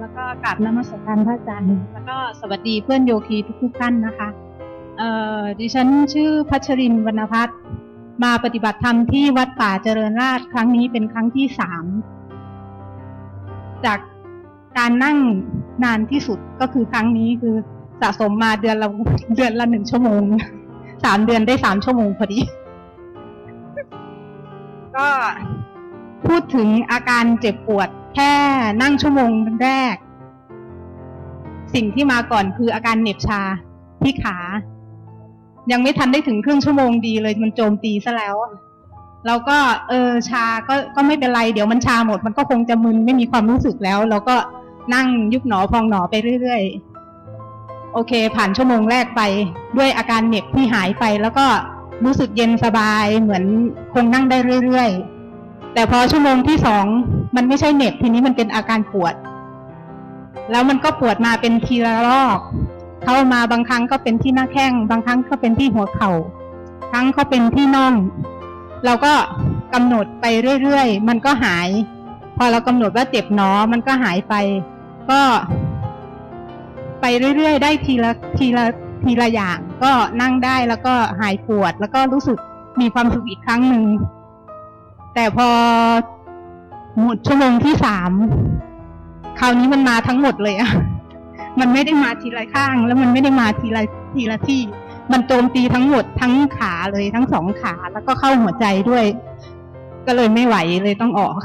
แล้วก็กราบนมัสการพระอาจารย์แล้วก็สวัสดีเพื่อนโยคีทุกๆท่านนะคะเอ่อดิฉันชื่อพัชรินวรรณพัฒน์มาปฏิบัติธรรมที่วัดป่าเจริญราษฎร์ครั้งนี้เป็นครั้งที่สามจากการนั่งนานที่สุดก็คือครั้งนี้คือสะสมมาเดือนละเดือนละหนึ่งชั่วโมงสามเดือนได้สามชั่วโมงพอดี ก็พูดถึงอาการเจ็บปวด แค่นั่งชั่วโมงแรก สิ่งที่มาก่อนคืออาการเหน็บชาที่ขา ยังไม่ทันได้ถึงครึ่งชั่วโมงดีเลยมันโจมตีซะแล้วเราก็เออชาก็ก็ไม่เป็นไรเดี๋ยวมันชาหมด มันก็คงจะมึนไม่มีความรู้สึกแล้ว เราก็นั่งยุบหนอพองหนอไปเรื่อยๆ โอเค ผ่านชั่วโมงแรกไป ด้วยอาการเหน็บที่หายไป แล้วก็รู้สึกเย็นสบายเหมือนคงนั่งได้เรื่อยๆ แต่พอชั่วโมงที่สอง มันไม่ใช่เหน็บทีนี้มันเป็นอาการปวด แล้วมันก็ปวดมาเป็นทีละรอบเข้ามาบางครั้งก็เป็นที่หน้าแข้ง บางครั้งก็เป็นที่หัวเข่าครั้งก็เป็นที่น่อง เราก็กำหนดไปเรื่อยๆ มันก็หาย พอเรากำหนดว่าเจ็บหนอ มันก็หายไป ก็ ไปเรื่อยๆ ได้ทีละทีละทีละอย่าง ก็นั่งได้แล้วก็หายปวด แล้วก็รู้สึกมีความสุขอีกครั้งหนึ่ง แต่พอ หมดชั่วโมงที่สามคราวนี้มันมาทั้งหมดเลยอะมันไม่ได้มาทีละข้าง แล้วมันไม่ได้มาทีละทีละที่ มันโจมตีทั้งหมดทั้งขาเลยทั้งสองขาแล้วก็เข้าหัวใจด้วย ก็เลยไม่ไหวเลยต้องออก